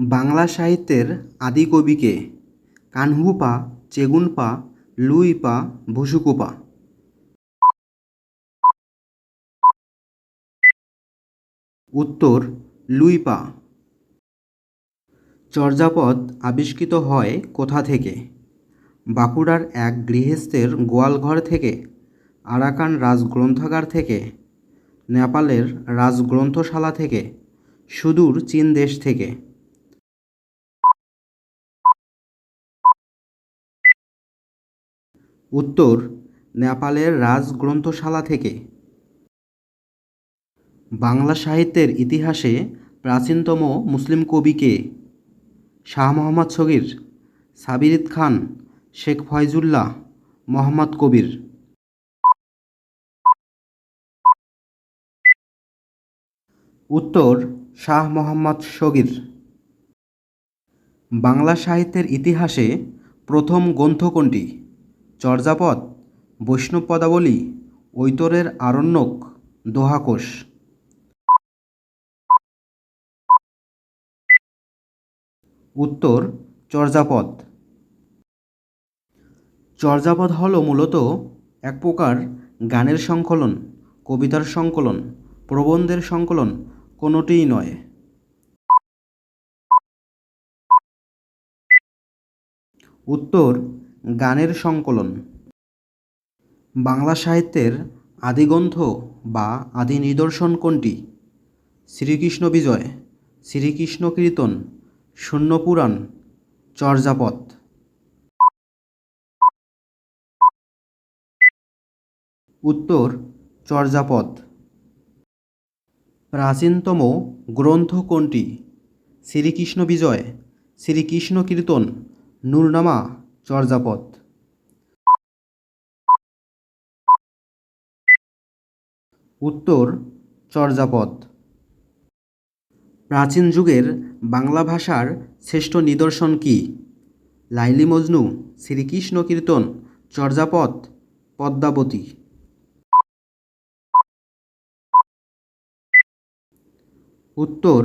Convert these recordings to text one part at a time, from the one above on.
বাংলা সাহিত্যের আদি কানহু-পা, চেগুন-পা উত্তর, লুই-পা। চর্যাপদ আবিষ্কৃত হয় কোথা থেকে? বাঁকুড়ার এক গৃহস্থের গোয়ালঘর থেকে, আরাকান রাজগ্রন্থাগার থেকে, নেপালের রাজগ্রন্থশালা থেকে, সুদূর চীন দেশ থেকে। উত্তর, নেপালের রাজগ্রন্থশালা থেকে। বাংলা সাহিত্যের ইতিহাসে প্রাচীনতম মুসলিম কবি কে? শাহ মোহাম্মদ শগীর সাবিরিদ খান, শেখ ফয়জুল্লাহ, মোহাম্মদ কবির। উত্তর, শাহ মোহাম্মদ শগীর বাংলা সাহিত্যের ইতিহাসে প্রথম গ্রন্থ কোনটি? চর্যাপদ, বৈষ্ণব পদাবলী, ঐতরের আরণ্যক, দোহাকোষ। উত্তর, চর্যাপদ। চর্যাপদ হল মূলত এক প্রকার গানের সংকলন, কবিতার সংকলন, প্রবন্ধের সংকলন, কোনোটিই নয়। উত্তর গানের সংকলন। বাংলা সাহিত্যের আদিগ্রন্থ বা আদি নিদর্শন কোনটি? শ্রীকৃষ্ণ বিজয়, শ্রীকৃষ্ণ কীর্তন শূন্যপুরাণ চর্যাপদ। উত্তর, চর্যাপদ। প্রাচীনতম গ্রন্থ কোনটি? শ্রীকৃষ্ণ বিজয়, শ্রীকৃষ্ণ কীর্তন, নূরনামা চর্যাপদ। উত্তর, চর্যাপদ। প্রাচীন যুগের বাংলা ভাষার শ্রেষ্ঠ নিদর্শন কি? লাইলি মজনু, শ্রীকৃষ্ণ কীর্তন, চর্যাপদ, পদ্মাবতী। উত্তর,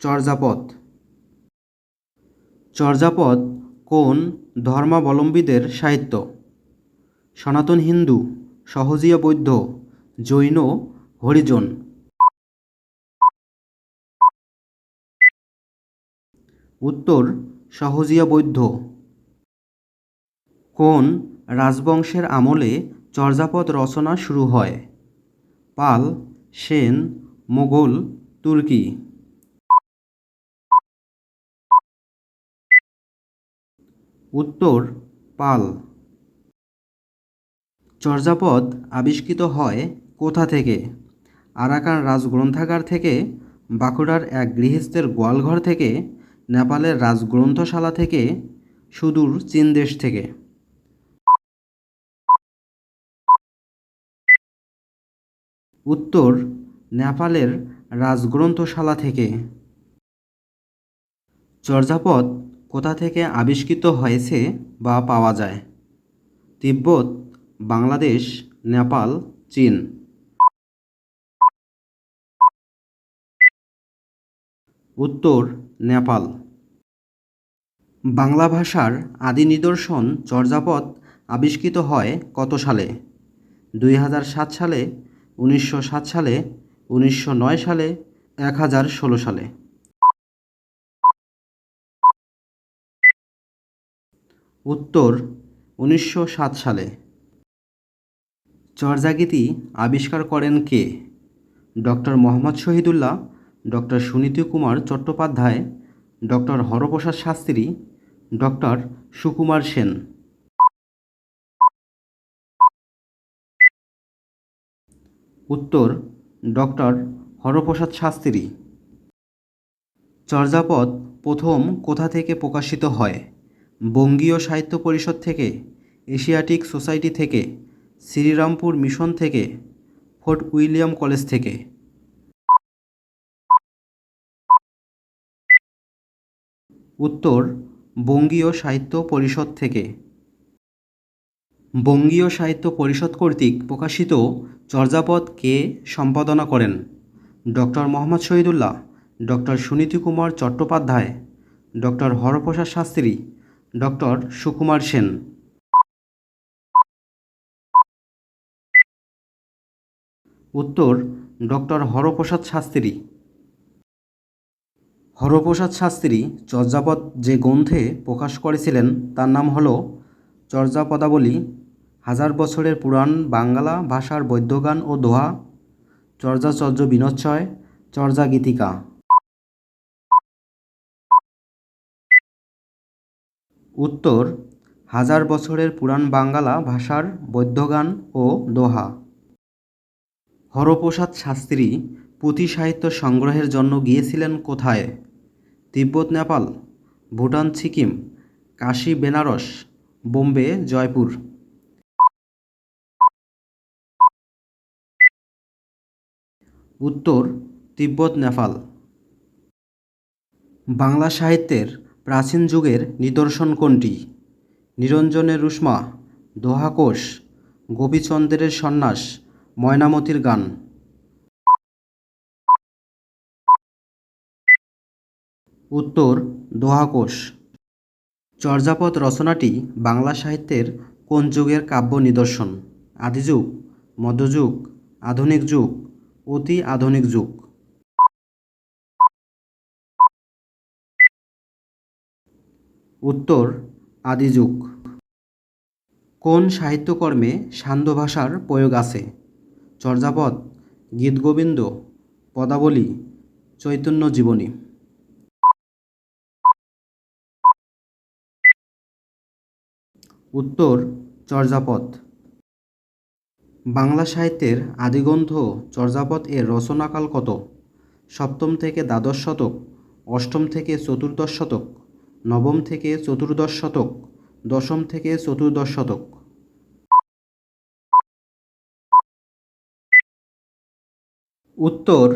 চর্যাপদ। চর্যাপদ কোন ধর্মাবলম্বীদের সাহিত্য? সনাতন হিন্দু, সহজিয়া বৌদ্ধ, জৈন, হরিজন। উত্তর, সহজিয়া বৌদ্ধ। কোন রাজবংশের আমলে চর্যাপদ রচনা শুরু হয়? পাল, সেন, মোগল, তুর্কি। উত্তর, পাল। চর্যাপদ আবিষ্কৃত হয় কোথা থেকে? আরাকান রাজগ্রন্থাগার থেকে, বাঁকুড়ার এক গৃহস্থের গোয়ালঘর থেকে, নেপালের রাজগ্রন্থশালা থেকে, সুদূর চীন দেশ থেকে। উত্তর, নেপালের রাজগ্রন্থশালা থেকে। চর্যাপদ কোথা থেকে আবিষ্কৃত হয়েছে বা পাওয়া যায়? তিব্বত, বাংলাদেশ, নেপাল, চীন। উত্তর, নেপাল। বাংলা ভাষার আদি নিদর্শন চর্যাপদ আবিষ্কৃত হয় কত সালে? দুই হাজার সাত সালে, উনিশশো সাত সালে, উনিশশো নয় সালে, এক হাজার ষোলো সালে। উত্তর, উনিশশো সাত সালে। চর্যাগীতি আবিষ্কার করেন কে? Doctor Mohammad Shahidullah doctor Suniti Kumar Chattopadhyay doctor Haraprasad Shastri doctor Sukumar Sen. উত্তর ডক্টর হরপ্রসাদ শাস্ত্রী। চর্যাপদ প্রথম কোথা থেকে প্রকাশিত হয়? বঙ্গীয় সাহিত্য পরিষদ থেকে, এশিয়াটিক সোসাইটি থেকে, শ্রীরামপুর মিশন থেকে, ফোর্ট উইলিয়াম কলেজ থেকে। উত্তর, বঙ্গীয় সাহিত্য পরিষদ থেকে। বঙ্গীয় সাহিত্য পরিষদ কর্তৃক প্রকাশিত চর্যাপদ কে সম্পাদনা করেন? Doctor Mohammad Shahidullah doctor Suniti Kumar Chattopadhyay doctor Haraprasad Shastri doctor Sukumar Sen. উত্তর, ডক্টর হরপ্রসাদ শাস্ত্রী। হরপ্রসাদ শাস্ত্রী চর্যাপদ যে গ্রন্থে প্রকাশ করেছিলেন, তার নাম হল চর্যাপদাবলী, হাজার বছরের পুরাণ বাংলা ভাষার বৈদ্যগান ও দোহা, চর্যাচর্য বিনোচ্ছয় চর্যা গীতিকা উত্তর, হাজার বছরের পুরাণ বাঙ্গালা ভাষার বৈদ্যগান ও দোহা। হরপ্রসাদ শাস্ত্রী পুঁথি সাহিত্য সংগ্রহের জন্য গিয়েছিলেন কোথায়? তিব্বত, নেপাল, ভুটান, সিকিম, কাশী, বেনারস, বোম্বে, জয়পুর। উত্তর, তিব্বত, নেপাল। বাংলা সাহিত্যের প্রাচীন যুগের নিদর্শন কোনটি? নিরঞ্জনের রুষ্মা, দোহাকোষ, গোপীচন্দ্রের সন্ন্যাস, ময়নামতির গান। উত্তর, দোহাকোষ। চর্যাপদ রচনাটি বাংলা সাহিত্যের কোন যুগের কাব্য নিদর্শন? আদিযুগ, মধ্যযুগ, আধুনিক যুগ, অতি আধুনিক যুগ। উত্তর, আদিযুগ। কোন সাহিত্যকর্মে সান্ধ্য ভাষার প্রয়োগ আছে? চর্যাপদ, গীতগোবিন্দ, পদাবলী, চৈতন্য জীবনী। উত্তর, চর্যাপদ। বাংলা সাহিত্যের আদিগ্রন্থ চর্যাপদ এর রচনাকাল কত? সপ্তম থেকে দ্বাদশ শতক, অষ্টম থেকে চতুর্দশ শতক। নবম থেকে চতুর্দশ শতক, দশম থেকে চতুর্দশ শতক। উত্তর,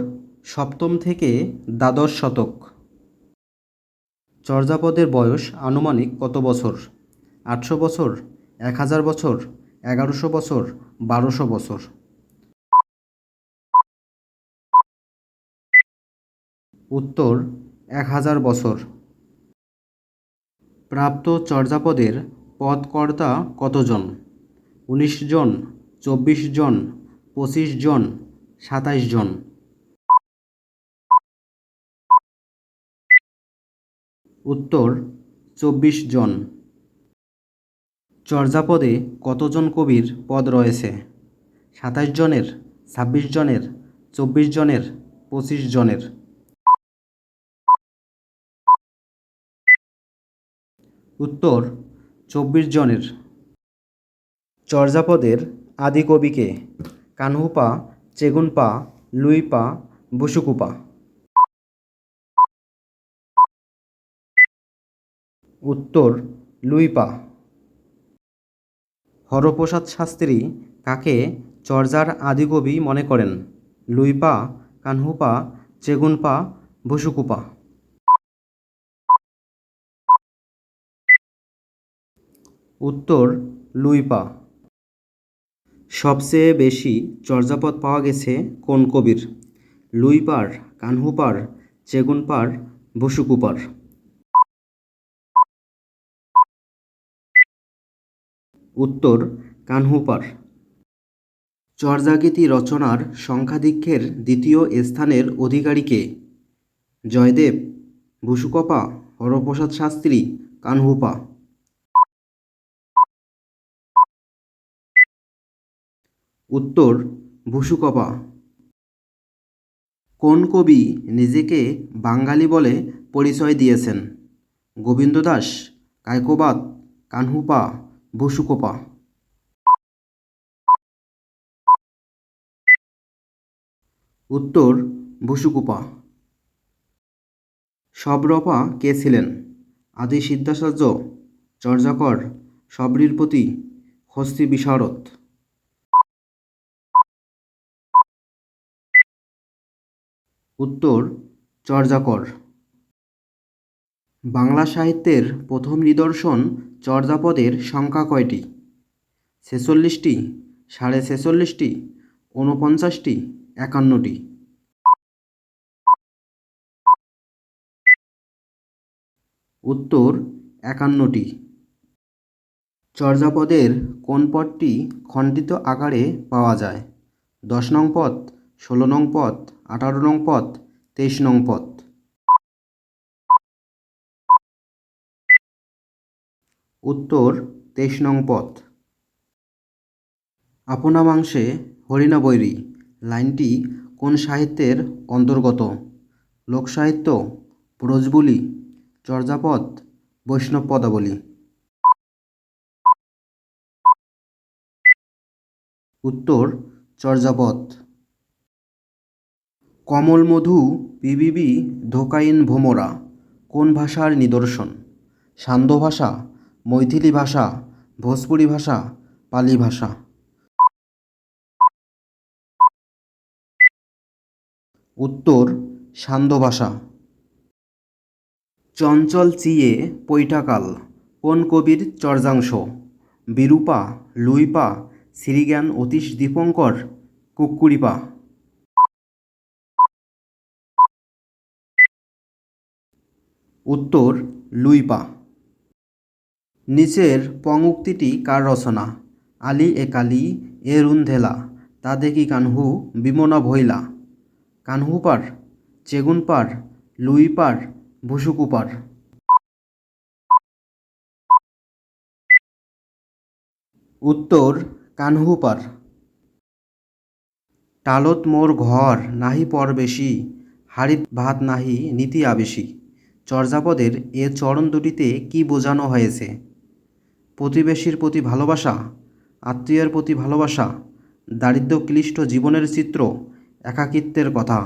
সপ্তম থেকে দ্বাদশ শতক। চর্যাপদের বয়স আনুমানিক কত বছর? আটশো বছর, এক হাজার বছর, এগারোশো বছর, বারোশো বছর। উত্তর, এক হাজার বছর। প্রাপ্ত চর্যাপদের পদকর্তা কতজন? উনিশ জন, চব্বিশ জন, পঁচিশ জন, সাতাইশ জন। উত্তর, চব্বিশ জন। চর্যাপদে কতজন কবির পদ রয়েছে? সাতাশ জনের, ছাব্বিশ জনের, চব্বিশ জনের, পঁচিশ জনের। উত্তর, চব্বিশ জনের। চর্যাপদের আদি কবিকে কানহুপা, চেগুনপা, লুইপা, বসুকুপা। উত্তর, লুইপা। হরপ্রসাদ শাস্ত্রী কাকে চর্যার আদিকবি মনে করেন? লুইপা, কানহুপা, চেগুনপা, বসুকুপা। উত্তর লুইপা সবচেয়ে বেশি চর্যাপদ পাওয়া গেছে কোন কবির? লুইপার কানহুপার চেগুনপার বসুকুপার উত্তর কানহুপার চর্যাগীতি রচনার সংখ্যাধিক্ষের দ্বিতীয় স্থানের অধিকারীকে জয়দেব, বসুকপা, হরপ্রসাদ শাস্ত্রী কানহুপা উত্তর, ভুসুকপা। কোন কবি নিজেকে বাঙালি বলে পরিচয় দিয়েছেন? গোবিন্দ দাস, কায়কোবাদ, কানহুপা বসুকোপা উত্তর বসুকুপা সবরপা কে ছিলেন? আদি সিদ্ধাচার্য চর্যাকর, সবরীরপতি, হস্তি বিশারদ। উত্তর, চর্যাকর। বাংলা সাহিত্যের প্রথম নিদর্শন চর্যাপদের সংখ্যা কয়টি? ছেচল্লিশটি, সাড়ে ছেচল্লিশটি, ঊনপঞ্চাশটি, একান্নটি। উত্তর, একান্নটি। চর্যাপদের কোন পদটি খণ্ডিত আকারে পাওয়া যায়? দশ নং পদ, ষোলো নং পদ আঠারো নং পথ তেইশ নং পথ উত্তর, তেইশ নং পথ আপনা মাংসে হরিণা বৈরী লাইনটি কোন সাহিত্যের অন্তর্গত? লোকসাহিত্য ব্রজবুলি চর্যাপদ, বৈষ্ণব পদাবলী। উত্তর, চর্যাপদ। কমল পিবিবি, ধোকাইন ভোমরা, কোন ভাষার নিদর্শন? সান্ধ্য ভাষা, মৈথিলি ভাষা, ভোজপুরি ভাষা, পালি ভাষা। উত্তর, সান্ধ্য ভাষা। চঞ্চল চিয়ে পৈঠাকাল, কোন কবির চর্যাংশ? বিরূপা, লুইপা, শ্রীজ্ঞান, অতীশ দীপঙ্কর কুক্কুরিপা উত্তর লুইপা নিচের পঙ্গুক্তিটি কার রচনা? আলি এ কালি, এ রুন্ধেলা তা দেখি কানহু বিমনা ভৈলা কানহু পার, চেগুন পার, লুই পার, ভুসুকু পার। উত্তর, কানহু পার। টালত মোর ঘর নাহি পর বেশি, হাড়িত ভাত নাহি নীতি আবেশি। চর্যাপদের এ চরণ দুটিতে কি বোঝানো হয়েছে? প্রতিবেশীর প্রতি ভালোবাসা, আত্মীয়ের প্রতি ভালোবাসা দারিদ্র ক্লিষ্ট জীবনের চিত্র, একাকিত্বের কথা।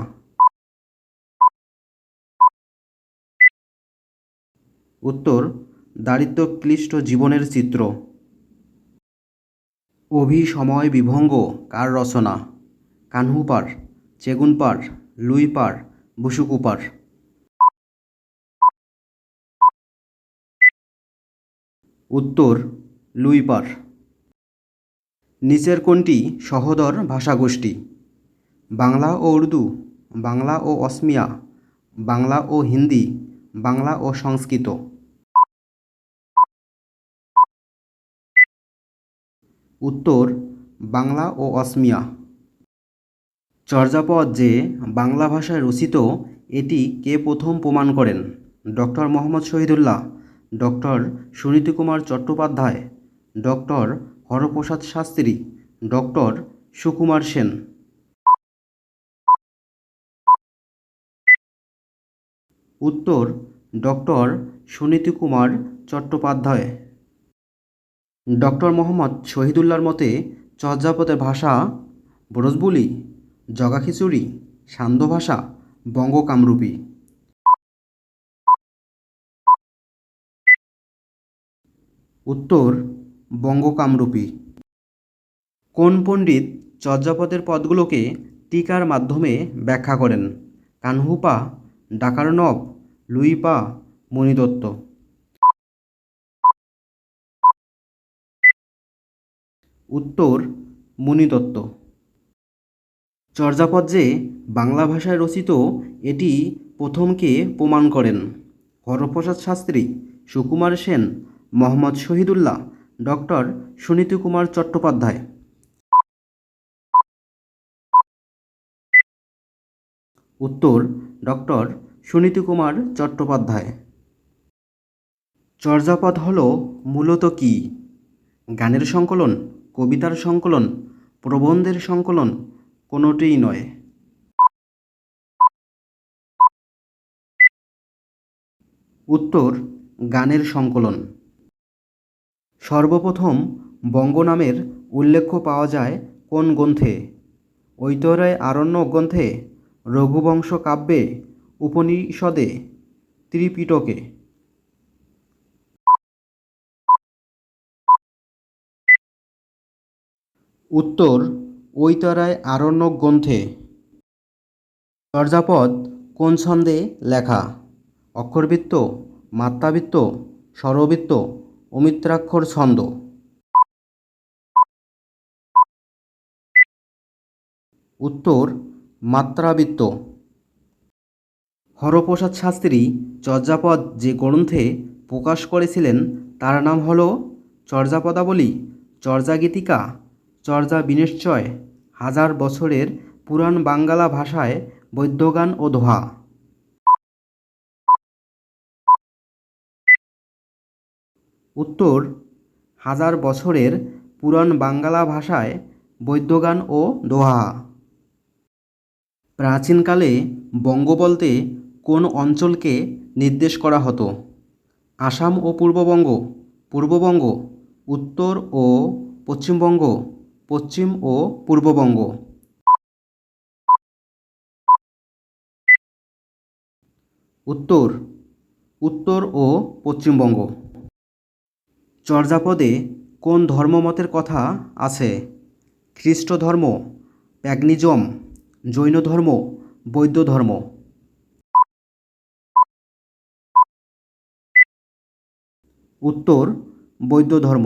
উত্তর দারিদ্র ক্লিষ্ট জীবনের চিত্র। অভিসময় বিভঙ্গ, কার রচনা? কানহুপার চেগুনপার লুইপার বুসুকুপার উত্তর লুইপার নিচের কোনটি সহোদর ভাষাগোষ্ঠী। বাংলা ও উর্দু, বাংলা ও অসমিয়া, বাংলা ও হিন্দি, বাংলা ও সংস্কৃত। উত্তর, বাংলা ও অসমিয়া। চর্যাপদ যে বাংলা ভাষায় রচিত, এটি কে প্রথম প্রমাণ করেন? Doctor Mohammad Shahidullah doctor Suniti Kumar Chattopadhyay, doctor Haraprasad Shastri, doctor Sukumar Sen. উত্তর, ডক্টর সুনীতি কুমার চট্টোপাধ্যায়। ডক্টর মোহাম্মদ শহীদুল্লাহর মতে, চর্যাপদের ভাষা ব্রজবুলি, জগাখিচুড়ি, সান্ধ্য ভাষা বঙ্গ কামরূপী উত্তর, বঙ্গকামরূপী। কোন পণ্ডিত চর্যাপদের পদগুলোকে টিকার মাধ্যমে ব্যাখ্যা করেন? কানহুপা, ডাকারনব, লুইপা, মণিদত্ত। উত্তর মুনিদত্ত চর্যাপদ যে বাংলা ভাষায় রচিত, এটি প্রথমকে প্রমাণ করেন। হরপ্রসাদ শাস্ত্রী, সুকুমার সেন মোহাম্মদ শহীদুল্লাহ, ডক্টর সুনীতি কুমার চট্টোপাধ্যায়। উত্তর, ডক্টর সুনীতি কুমার চট্টোপাধ্যায়। চর্যাপদ হল মূলত কি? গানের সংকলন, কবিতার সংকলন, প্রবন্ধের সংকলন, কোনোটিই নয়। উত্তর, গানের সংকলন। সর্বপ্রথম বঙ্গ নামের উল্লেখ পাওয়া যায় কোন গ্রন্থে? ঐতরেয় আরণ্যক গ্রন্থে, রঘুবংশ কাব্যে, উপনিষদে, ত্রিপিটকে। উত্তর, ঐতরায় আরণ্যক গ্রন্থে। চর্যাপদ কোন ছন্দে লেখা? অক্ষরবৃত্ত, মাত্রাবৃত্ত, স্বরবৃত্ত। অমিত্রাক্ষর ছন্দ। উত্তর, মাত্রাবৃত্ত। হরপ্রসাদ শাস্ত্রী চর্যাপদ যে গ্রন্থে প্রকাশ করেছিলেন, তার নাম হল চর্যাপদাবলী, চর্যাগীতিকা চর্যা বিনিশ্চয় হাজার বছরের পুরাণ বাঙ্গালা ভাষায় বৈদ্যগান ও দোহা। উত্তর, হাজার বছরের পুরাণ বাঙ্গালা ভাষায় বৈদ্যগান ও দোহা। প্রাচীনকালে বঙ্গ বলতে কোন অঞ্চলকে নির্দেশ করা হতো? আসাম ও পূর্ববঙ্গ পূর্ববঙ্গ, উত্তর ও পশ্চিমবঙ্গ, পশ্চিম ও পূর্ববঙ্গ। উত্তর উত্তর ও পশ্চিমবঙ্গ। চর্যাপদে কোন ধর্মমতের কথা আছে? খ্রিস্ট ধর্ম প্যাগনিজম জৈন ধর্ম বৌদ্ধ ধর্ম উত্তর বৌদ্ধ ধর্ম